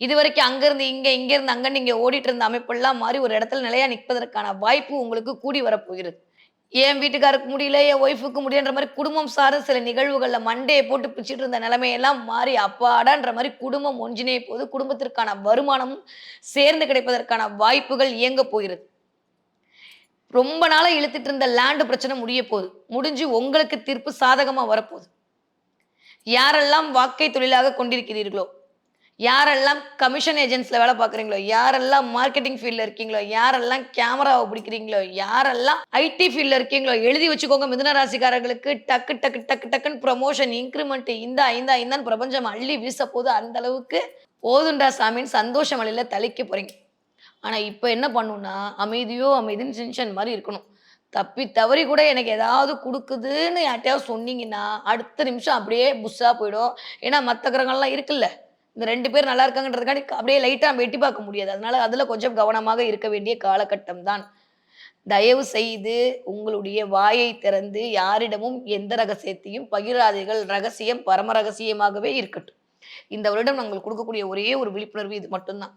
இது வரைக்கும் அங்கிருந்து இங்கே இங்கேருந்து அங்கே நீங்கள் ஓடிட்டு இருந்த அமைப்பெல்லாம் மாறி ஒரு இடத்துல நிலையாக நிற்பதற்கான வாய்ப்பு உங்களுக்கு கூடி வரப்போகிறது என் வீட்டுக்காருக்கு முடியல என் ஒய்ஃபுக்கு முடியன்ற மாதிரி குடும்பம் சார்ந்த சில நிகழ்வுகளில் மண்டையை போட்டு பிச்சுட்டு இருந்த நிலைமையெல்லாம் மாறி அப்பாடான்ற மாதிரி குடும்பம் ஒன்றிணைய போது குடும்பத்திற்கான வருமானமும் சேர்ந்து கிடைப்பதற்கான வாய்ப்புகள் இயங்க போகிறது. ரொம்ப நாளாக இழுத்துட்டு இருந்த லேண்டு பிரச்சனை முடிய போகுது. முடிஞ்சு உங்களுக்கு தீர்ப்பு சாதகமாக வரப்போகுது யாரெல்லாம் வாக்கை தொழிலாக கொண்டிருக்கிறீர்களோ யாரெல்லாம் கமிஷன் ஏஜென்ட்ஸில் வேலை பார்க்குறீங்களோ யாரெல்லாம் மார்க்கெட்டிங் ஃபீல்டில் இருக்கீங்களோ யாரெல்லாம் கேமராவை பிடிக்கிறீங்களோ யாரெல்லாம் ஐடி ஃபீல்டில் இருக்கீங்களோ எழுதி வச்சுக்கோங்க. மிதுன ராசிக்காரர்களுக்கு டக்கு டக்கு டக்கு டக்குன்னு ப்ரொமோஷன் இன்க்ரிமெண்ட் இந்த ஐந்தா இந்தான்னு பிரபஞ்சம் அள்ளி வீச போது அந்த அளவுக்கு போதுண்டா சாமின்னு சந்தோஷம் வழியில் தளிக்க போகிறீங்க ஆனால் இப்போ என்ன பண்ணுன்னா அமைதியோ அமைதின்னு டென்ஷன் மாதிரி இருக்கணும். தப்பி தவறி கூட எனக்கு ஏதாவது கொடுக்குதுன்னு யார்ட்டையாவது சொன்னீங்கன்னா அடுத்த நிமிஷம் அப்படியே புஷ்ஷாக போயிடும். ஏன்னா மற்ற கிரகங்கள்லாம் இருக்குல்ல. இந்த ரெண்டு பேர் நல்லா இருக்காங்கன்றதுக்காண்டி அப்படியே லைட்டாக நம்ம எட்டி பார்க்க முடியாது. அதனால அதில் கொஞ்சம் கவனமாக இருக்க வேண்டிய காலகட்டம் தான். தயவு செய்து உங்களுடைய வாயை திறந்து யாரிடமும் எந்த ரகசியத்தையும் பகிராதீர்கள். ரகசியம் பரம ரகசியமாகவே இருக்கட்டும். இந்த வருடம் நாங்கள் கொடுக்கக்கூடிய ஒரே ஒரு விழிப்புணர்வு இது மட்டும்தான்.